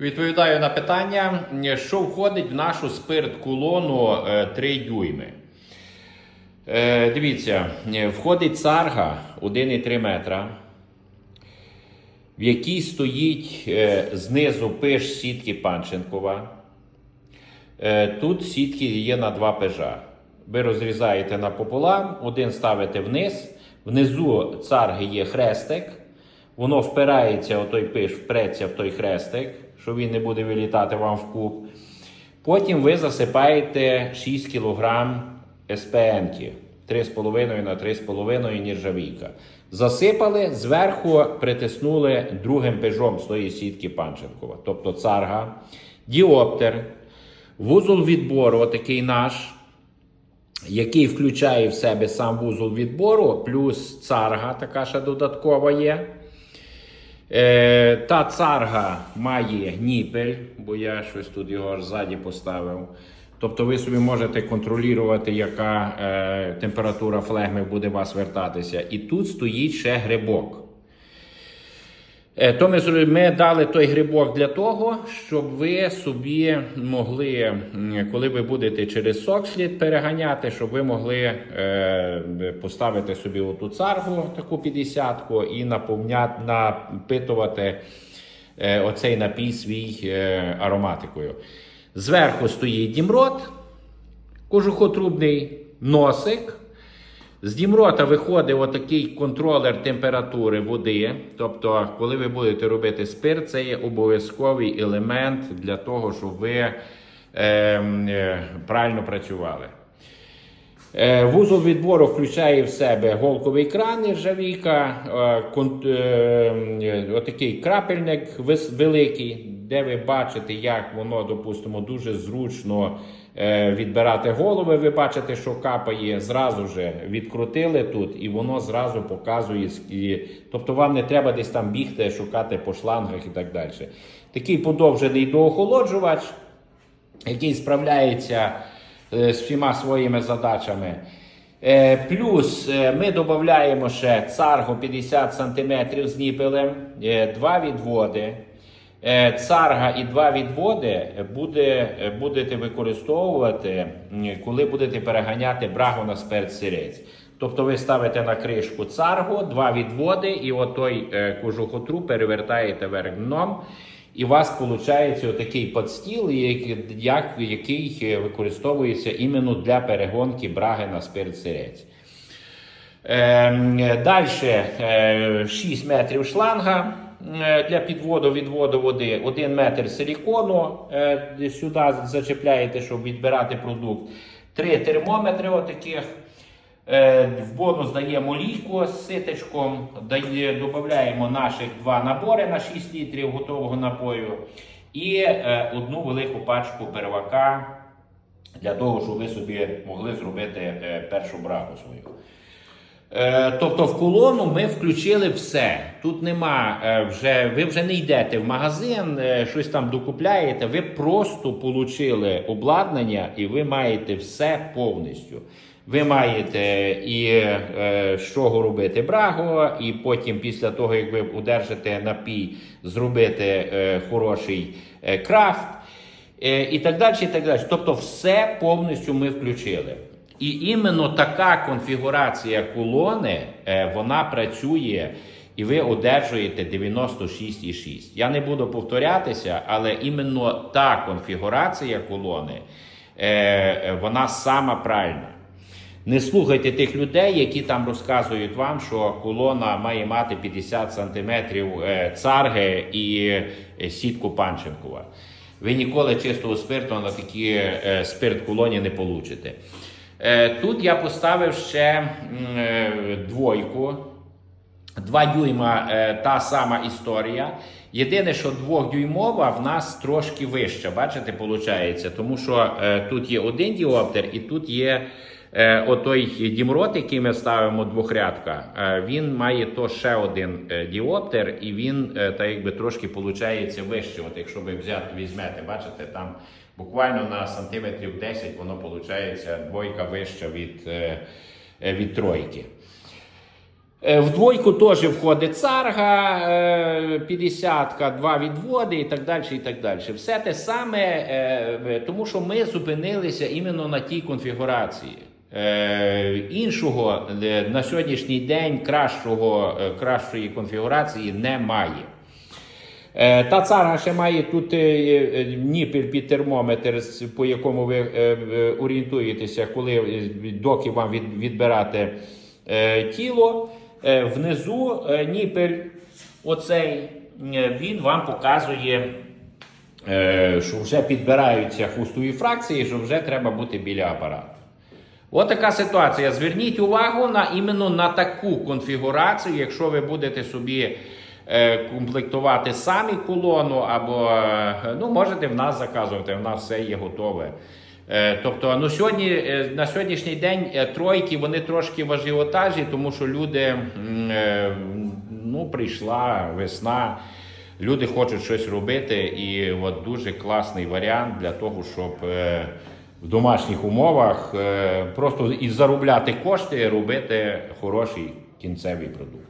Відповідаю на питання, що входить в нашу спирт-колону е, 3 дюйми. Е, Дивіться, е, входить царга 1,3 метра, в якій стоїть е, знизу пиш сітки Панченкова. Е, Тут сітки є на два пежа. Ви розрізаєте напополам, один ставите вниз, внизу царги є хрестик, воно впирається, отой пиш впреться в той хрестик, що він не буде вилітати вам в куб. Потім ви засипаєте 6 кг СПН-ки 3,5 на 3,5 нержавійка. Засипали, зверху притиснули другим пежом з тої сітки Панченкова. Тобто царга, діоптер, вузол відбору, отакий наш, який включає в себе сам вузол відбору, плюс царга, така ще додаткова є. Е, та царга має ніпель, бо я щось тут його аж ззаді поставив. Тобто ви собі можете контролювати, яка е, температура флегми буде вас вертатися. І тут стоїть ще грибок. Е, То ми, ми дали той грибок для того, щоб ви собі могли, коли ви будете через сокслід переганяти, щоб ви могли е, поставити собі оту царгу, таку 50-ку, і наповняти, напитувати е, оцей напій свій е, ароматикою. Зверху стоїть дімрот, кожухотрубний носик. З дімрота виходить отакий контролер температури води. Тобто, коли ви будете робити спирт, це є обов'язковий елемент для того, щоб ви е, е, правильно працювали. Е, Вузол відбору включає в себе голковий кран нержавійка, е, е, е, отакий крапельник великий, де ви бачите, як воно, допустимо, дуже зручно відбирати голови. Ви бачите, що капає, зразу же відкрутили тут, і воно зразу показує. Тобто вам не треба десь там бігти, шукати по шлангах і так далі. Такий подовжений доохолоджувач який справляється е, з всіма своїми задачами. Е, Плюс е, ми додаємо ще царгу 50 см з ніпелем, е, два відводи. Е, Царга і два відводи буде, е, будете використовувати, коли будете переганяти брагу на спирт сирець. Тобто ви ставите на кришку царгу, два відводи, і отой е, кожухотру перевертаєте вверх дном. І у вас виходить отакий подстіл, як- як- який використовується іменно для перегонки браги на спирт сирець. Далі 6 метрів шланга для підводу відводу води, 1 метр силікону е, сюди зачепляєте, щоб відбирати продукт. Три термометри отаких. Е, В бонус даємо лійку з ситечком, дає, додаємо наших два набори на 6 літрів готового напою і е, одну велику пачку первака для того, щоб ви собі могли зробити е, першу брагу свою. Е, Тобто в колону ми включили все. Тут нема е, вже, ви вже не йдете в магазин, е, щось там докупляєте. Ви просто отримали обладнання і ви маєте все повністю. Ви маєте і з чого робити брагу, і потім, після того, як ви одержите напій, зробити хороший крафт. І так далі. і так далі. Тобто, все повністю ми включили. І іменно така конфігурація колони е, вона працює, і ви одержуєте 96,6. Я не буду повторятися, але іменно та конфігурація колони е, е, вона сама правильна. Не слухайте тих людей, які там розказують вам, що колона має мати 50 см царги і сітку Панченкова. Ви ніколи чистого спирту на такі спирт колоні не получите. Е, Тут я поставив ще е, двойку. Два дюйма е, та сама історія. Єдине, що двохдюймова в нас трошки вища. Бачите, виходить? Тому що тут є один діоптер, і тут є отой дімрот, який ми ставимо двохрядка. Він має то ще один діоптер, і він так якби трошки виходить вище. От якщо ви взяти, візьмете, бачите, там буквально на сантиметрів 10 воно виходить двойка вища від, е, е, від тройки. Е, В двойку теж входить царга, е, 50-ка, два відводи і так далі. і так далі. Все те саме, тому що ми зупинилися іменно на тій конфігурації. Іншого на сьогоднішній день кращого, кращої конфігурації немає. Е, Та цара ще має тут е, е, ніпель під термометр, по якому ви орієнтуєтеся, коли доки вам від, відбирати тіло. Внизу ніпель, оцей, він вам показує, що вже підбираються хвостові фракції, що вже треба бути біля апарату. От така ситуація. Зверніть увагу на іменно на таку конфігурацію, якщо ви будете собі комплектувати самі колону, або е, ну, можете в нас заказувати, в нас все є готове. Е, Тобто ну, сьогодні, е, на сьогоднішній день е, тройки вони трошки в ажіотажі, тому що люди е, ну, прийшла весна. Люди хочуть щось робити, і от дуже класний варіант для того, щоб е, в домашніх умовах е, просто і заробляти кошти, робити хороший кінцевий продукт.